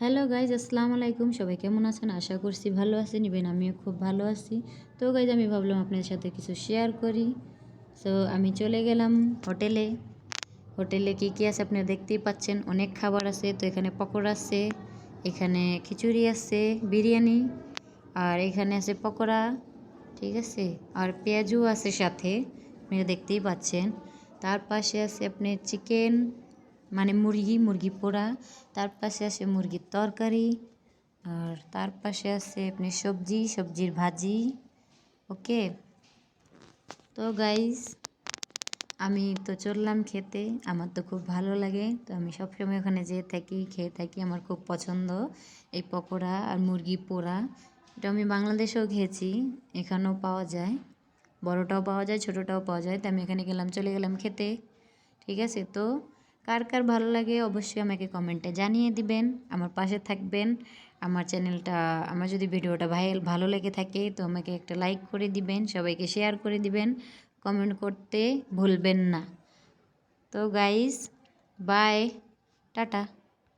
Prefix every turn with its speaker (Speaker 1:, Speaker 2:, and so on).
Speaker 1: Hello guys, আসসালামু আলাইকুম। সবাই কেমন আছেন? আশা করছি ভালো আছেন, ইভেন আমিও খুব ভালো আছি। তো গাইজ, আমি ভাবলাম আপনাদের সাথে কিছু শেয়ার করি। সো আমি চলে গেলাম হোটেলে। হোটেলে কী কী আছে আপনি দেখতেই পাচ্ছেন? অনেক খাবার আছে, তো এখানে পকোড়া আছে, এখানে খিচুড়ি আছে, বিরিয়ানি, আর এখানে আছে পকোড়া, ঠিক আছে? আর পেঁয়াজও আছে সাথে আপনি দেখতেই পাচ্ছেন। তার পাশে আছে আপনি চিকেন মানে মুরগি মুরগি পোড়া, তার পাশে আছে মুরগির তরকারি, আর তার পাশে আছে আপনি সবজি, সবজির ভাজি, ওকে? তো গাইস আমি তো চললাম খেতে, আমার তো খুব ভালো লাগে, তো আমি সবসময় ওখানে যেয়ে থাকি, খেয়ে থাকি, আমার খুব পছন্দ এই পকোড়া আর মুরগি পোড়া। এটা আমি বাংলাদেশেও খেয়েছি, এখানেও পাওয়া যায়, বড়টাও পাওয়া যায়, ছোটোটাও পাওয়া যায়, তো আমি এখানে গেলাম, চলে গেলাম খেতে, ঠিক আছে? তো কার কার ভালো লাগে অবশ্যই আমাকে কমেন্টে জানিয়ে দিবেন, আমার পাশে থাকবেন, আমার চ্যানেলটা, আমার যদি ভিডিওটা ভাই, ভালো লেগে থাকে তো আমাকে একটা লাইক করে দিবেন, সবাইকে শেয়ার করে দিবেন কমেন্ট করতে ভুলবেন না। তো গাইস বাই টাটা।